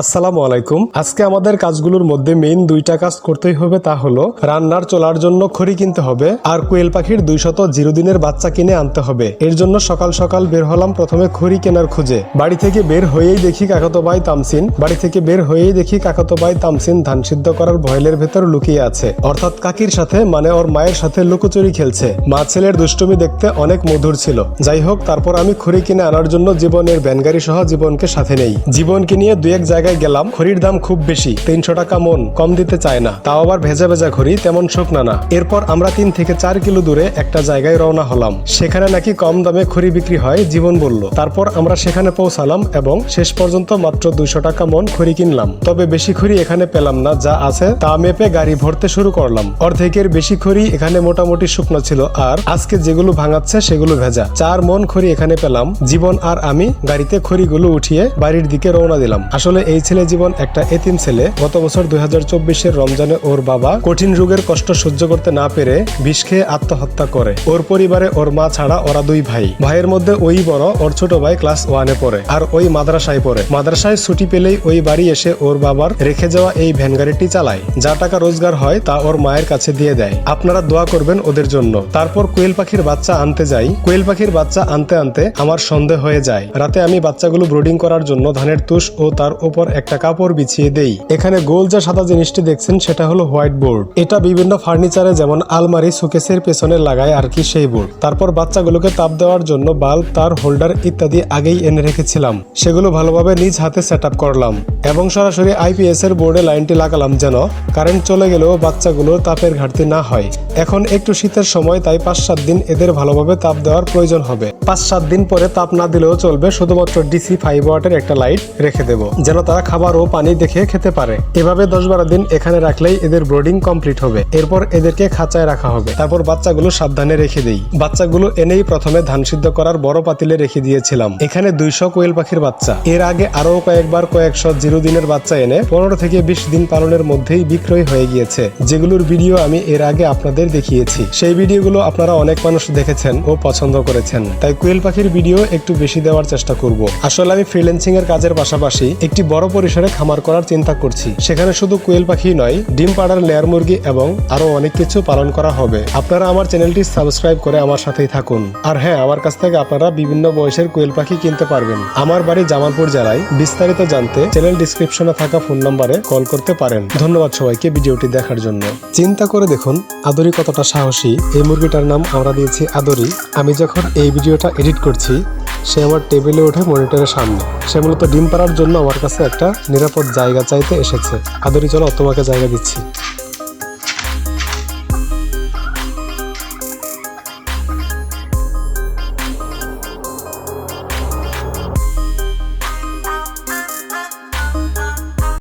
আসসালামু আলাইকুম। আজকে আমাদের কাজগুলোর মধ্যে মেইন দুইটা কাজ করতেই হবে, তা হলো রান্নার চলার জন্য খড়ি কিনতে হবে আর কোয়েল পাখির দুইশত জিরো দিনের বাচ্চা কিনে আনতে হবে। এর জন্য সকাল সকাল বের হলাম প্রথমে খড়ি কেনার খুঁজে। বাড়ি থেকে বের হয়েই দেখি কাকাতো ভাই তামসিন। বাড়ি থেকে বের হয়েই দেখি কাকাতো ভাই তামসিন ধান সিদ্ধ করার ভয়েলের ভেতর লুকিয়ে আছে। অর্থাৎ কাকির সাথে মানে ওর মায়ের সাথে লুকোচুরি খেলছে। মা ছেলের দুষ্টুমি দেখতে অনেক মধুর ছিল। যাই হোক, তারপর আমি খড়ি কিনে আনার জন্য জীবনের ব্যানগাড়ি সহ জীবনকে সাথে নেই। জীবনকে নিয়ে দু এক জায়গায় গেলাম খড়ির দাম খুব বেশি, তিনশো টাকা মন, কম দিতে চায় না। তাও আবার ভেজা ভেজা খড়ি তেমন শুকনা না এরপর আমরা তিন থেকে চার কিলো দূরে একটা জায়গায় রওনা হলাম। সেখানে নাকি কম দামে খড়ি বিক্রি হয়, জীবন বলল। তারপর আমরা সেখানে পৌঁছালাম এবং শেষ পর্যন্ত মাত্র দুইশো টাকা মন খড়ি কিনলাম। তবে বেশি খড়ি এখানে পেলাম না, যা আছে তা মেপে গাড়ি ভরতে শুরু করলাম। অর্ধেকের বেশি খড়ি এখানে মোটামুটি শুকনো ছিল, আর আজকে যেগুলো ভাঙাচ্ছে সেগুলো ভেজা। চার মন খড়ি এখানে পেলাম। জীবন আর আমি গাড়িতে খড়িগুলো উঠিয়ে বাড়ির দিকে রওনা দিলাম। আসলে এই ছেলে জীবন একটা এতিম ছেলে। গত বছর দুই হাজার রমজানে ওর বাবা কঠিন রোগের কষ্ট সহ্য করতে না পেরে বিষ খেয়ে আত্মহত্যা করে। ওর পরিবারে ওর মা ছাড়া ওরা দুই ভাই। ভাইয়ের মধ্যে ওই বড়, ওর ছোট ভাই ক্লাস ওয়ানে পড়ে আর ওই মাদ্রাসায় পড়ে। মাদ্রাসায় ছুটি পেলেই ওই বাড়ি এসে ওর বাবার রেখে যাওয়া এই ভ্যান গাড়িটি চালায়। যা টাকা রোজগার হয় তা ওর মায়ের কাছে দিয়ে দেয়। আপনারা দোয়া করবেন ওদের জন্য। তারপর কোয়েল পাখির বাচ্চা আনতে যাই। কোয়েল পাখির বাচ্চা আনতে আনতে আমার সন্দেহ হয়ে যায়। রাতে আমি বাচ্চাগুলো ব্রুডিং করার জন্য ধানের তুষ ও তার উপর একটা কাপড় বিছিয়ে দেই। এখানে গোল যে সাদা জিনিসটি দেখছেন, সেটা হলো হোয়াইট বোর্ড। এটা বিভিন্ন ফার্নিচারে যেমন আলমারি, সুকেসের পেছনে লাগায় আর কি সেই বোর্ড। তারপর বাচ্চাগুলোকে তাপ দেওয়ার জন্য বাল্ব, তার হোল্ডার ইত্যাদি আগেই এনে রেখেছিলাম। সেগুলো ভালোভাবে নিজ হাতে সেট করলাম। এবং সরাসরি আইপিএস এর বোর্ডে লাইনটি লাগালাম যেন কারেন্ট চলে গেলেও বাচ্চাগুলোর তাপের ঘাটতি না হয়। এখন একটু শীতের সময়, তাই পাঁচ সাত দিন এদের ভালোভাবে তাপ দেওয়ার প্রয়োজন হবে। পাঁচ সাত দিন পরে তাপ না দিলেও চলবে, শুধুমাত্র ডিসি ফাইভ ওয়াটের একটা লাইট রেখে দেবো, যেন তারা খাবার ও পানি দেখে খেতে পারে। এভাবে দশ বারো দিন এখানে রাখলেই এদের ব্রোডিং কমপ্লিট হবে। এরপর এদেরকে খাঁচায় রাখা হবে। তারপর বাচ্চাগুলো সাবধানে রেখে দেই। বাচ্চাগুলো এনেই প্রথমে ধান সিদ্ধ করার বড় পাতিলে রেখে দিয়েছিলাম। এখানে দুইশো কোয়েল পাখির বাচ্চা। এর আগে আরও কয়েকবার কয়েকশো জিরো দিনের বাচ্চা এনে পনেরো থেকে বিশ দিন পালনের মধ্যেই বিক্রয় হয়ে গিয়েছে। যেগুলোর ভিডিও আমি এর আগে আপনাদের দেখিয়েছি। সেই ভিডিওগুলো আপনারা অনেক মানুষ দেখেছেন ও পছন্দ করেছেন। তাই কোয়েল পাখির ভিডিও একটু বেশি দেওয়ার চেষ্টা করব। আসলে আমি ফ্রিল্যান্সিং এর কাজের পাশাপাশি একটি বড় পরিসরে খামার করার চিন্তা করছি। সেখানে শুধু কোয়েল পাখি নয়, ডিম পাড়ার লেয়ার মুরগি এবং আরও অনেক কিছু পালন করা হবে। আপনারা আমার চ্যানেলটি সাবস্ক্রাইব করে আমার সাথেই থাকুন। আর হ্যাঁ আমার কাছ থেকে আপনারা বিভিন্ন বয়সের কোয়েল পাখি কিনতে পারবেন। আমার বাড়ি জামালপুর জেলায়। বিস্তারিত জানতে চ্যানেল ডিসক্রিপশনে থাকা ফোন নম্বরে কল করতে পারেন। ধন্যবাদ সবাইকে ভিডিওটি দেখার জন্য। চিন্তা করে দেখুন, আদরি কতটা সাহসী। এই মুরগিটার নাম আমরা দিয়েছি আদরি। আমি যখন এই ভিডিওটা এডিট করছি সে আমার টেবিলে উঠে মনিটরের সামনে। সে মূলত ডিম পাড়ার জন্য আমার কাছে একটা নিরাপদ জায়গা চাইতে এসেছে। আদরি চলো, তোমাকে জায়গা দিচ্ছি।